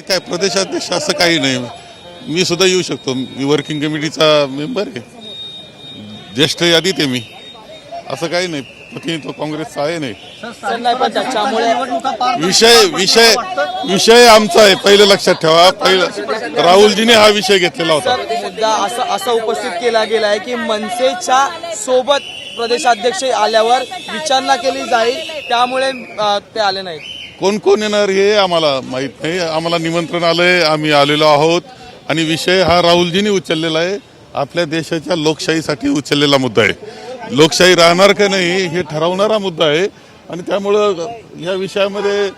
नाही काय प्रदेशाध्यक्ष असं काही नाही. मी सुद्धा येऊ शकतो. मी वर्किंग कमिटीचा मेंबर आहे. ज्येष्ठ यादीत आहे मी. असं काही नाही. प्रतिनिधित्व काँग्रेसचा आहे नाही. विषय विषय विषय आमचा आहे. पहिलं लक्षात ठेवा. पहिलं राहुलजीने हा विषय घेतलेला होता. सर मुद्दा असं असं उपस्थित केला गेला आहे की मनसेच्या सोबत प्रदेशाध्यक्ष आल्यावर विचारणा केली जाईल. त्यामुळे ते आले नाहीत. कोण कोण येणार हे आम्हाला माहीत नाही. आम्हाला निमंत्रण आलंय आम्ही आलेलो आहोत. आणि विषय हा राहुलजींनी उचललेला आहे. आपल्या देशाच्या लोकशाहीसाठी उचललेला मुद्दा आहे. लोकशाही राहणार का नाही हे ठरवणारा मुद्दा आहे. आणि त्यामुळं या विषयामध्ये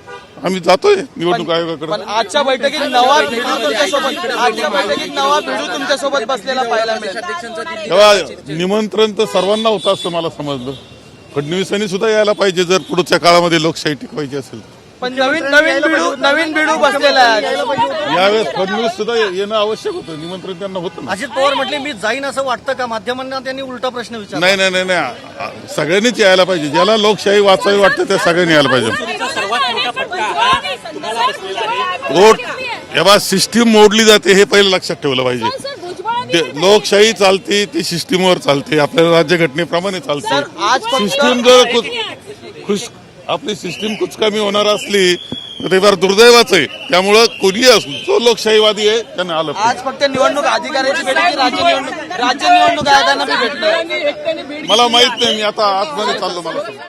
आम्ही जातोय निवडणूक पण आयोगाकडे. आजच्या बैठकीत नवा भिडू तुमच्यासोबत आजच्या बैठकीत नवा भिडू तुमच्यासोबत बसलेला पाहायला मिळेल. तेव्हा निमंत्रण तर सर्वांना होतं असं मला समजलं. फडणवीसांनी सुद्धा यायला पाहिजे जर पुढच्या काळामध्ये लोकशाही टिकवायची असेल पण नवीन नवीन भिडू नवीन भिडू बसलेला आहे. यावेळेस फडणवीस सुद्धा येणं आवश्यक होतं. निमंत्रण त्यांना होतं ना. अजित पवार म्हटले मी जाईन असं वाटतं का? माध्यमांना त्यांनी उलटा प्रश्न विचारला. नाही नाही नाही नाही. सगळ्यांनीच यायला पाहिजे. ज्याला लोकशाही वाचावी वाटतं त्या सगळ्यांनी यायला पाहिजे. वोट जेव्हा सिस्टीम मोडली जाते हे पहिलं लक्षात ठेवलं पाहिजे. लोकशाही चालते ती सिस्टीमवर चालते. आपल्या राज्यघटनेप्रमाणे चालते. आज फक्त- सिस्टीम जर खुश आपली सिस्टीम कुचकामी होणार असली तर ते फार दुर्दैवाच आहे. त्यामुळं कोणीही असू जो लोकशाहीवादी आहे त्याने आलं पाहिजे. आज फक्त निवडणूक अधिकाऱ्याची भेट राज्य निवडणूक राज्य निवडणूक आयोगांना बी भेटलं. मला माहीत नाही मी आता आतमध्ये चाललो मला